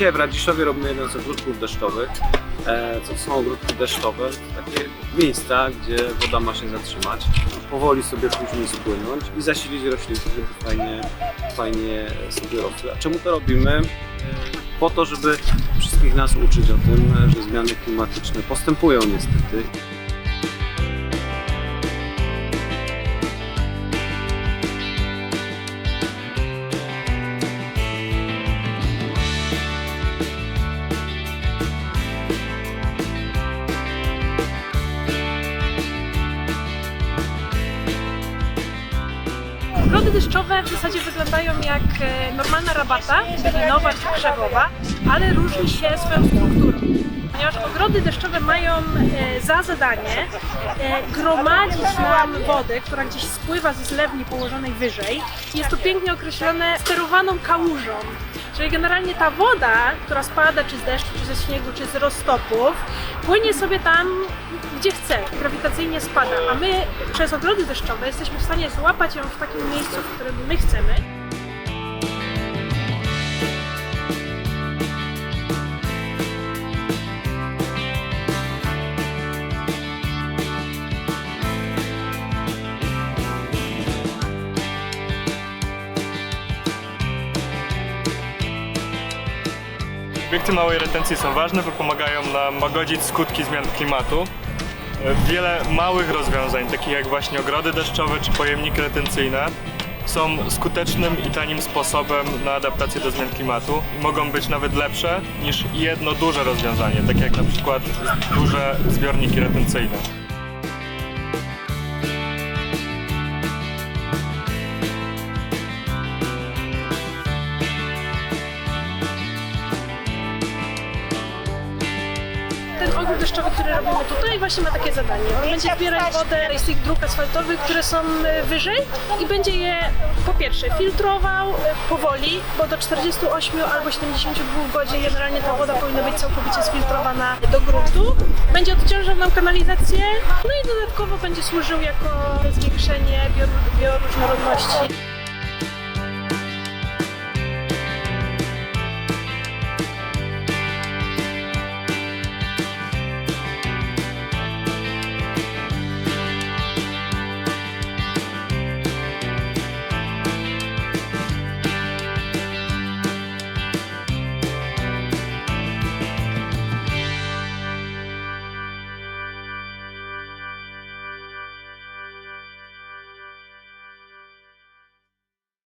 Dzisiaj w Radziszowie robimy jeden z ogródków deszczowych. E, Co to są ogródki deszczowe? Takie miejsca, gdzie woda ma się zatrzymać, powoli sobie później spłynąć i zasilić roślinki, żeby fajnie, fajnie sobie rosły. A czemu to robimy? E, Po to, żeby wszystkich nas uczyć o tym, że zmiany klimatyczne postępują niestety. Ogrody deszczowe w zasadzie wyglądają jak e, normalna rabata, linowa czy krzewowa, ale różni się swoją strukturą. Ponieważ ogrody deszczowe mają e, za zadanie e, gromadzić nam wodę, która gdzieś spływa ze zlewni położonej wyżej. Jest to pięknie określone sterowaną kałużą. Czyli generalnie ta woda, która spada czy z deszczu, czy ze śniegu, czy z roztopów, płynie sobie tam, gdzie chce, grawitacyjnie spada, a my przez ogrody deszczowe jesteśmy w stanie złapać ją w takim miejscu, w którym my chcemy. Obiekty małej retencji są ważne, bo pomagają nam łagodzić skutki zmian klimatu. Wiele małych rozwiązań, takich jak właśnie ogrody deszczowe czy pojemniki retencyjne, są skutecznym i tanim sposobem na adaptację do zmian klimatu i mogą być nawet lepsze niż jedno duże rozwiązanie, takie jak na przykład duże zbiorniki retencyjne. Ogród deszczowy, który robimy tutaj, właśnie ma takie zadanie. On będzie zbierać wodę z tych dróg asfaltowych, które są e, wyżej i będzie je po pierwsze filtrował e, powoli, bo do 48 albo 72 godzin generalnie ta woda powinna być całkowicie sfiltrowana do gruntu. Będzie odciążał nam kanalizację, no i dodatkowo będzie służył jako zwiększenie bior- bioróżnorodności.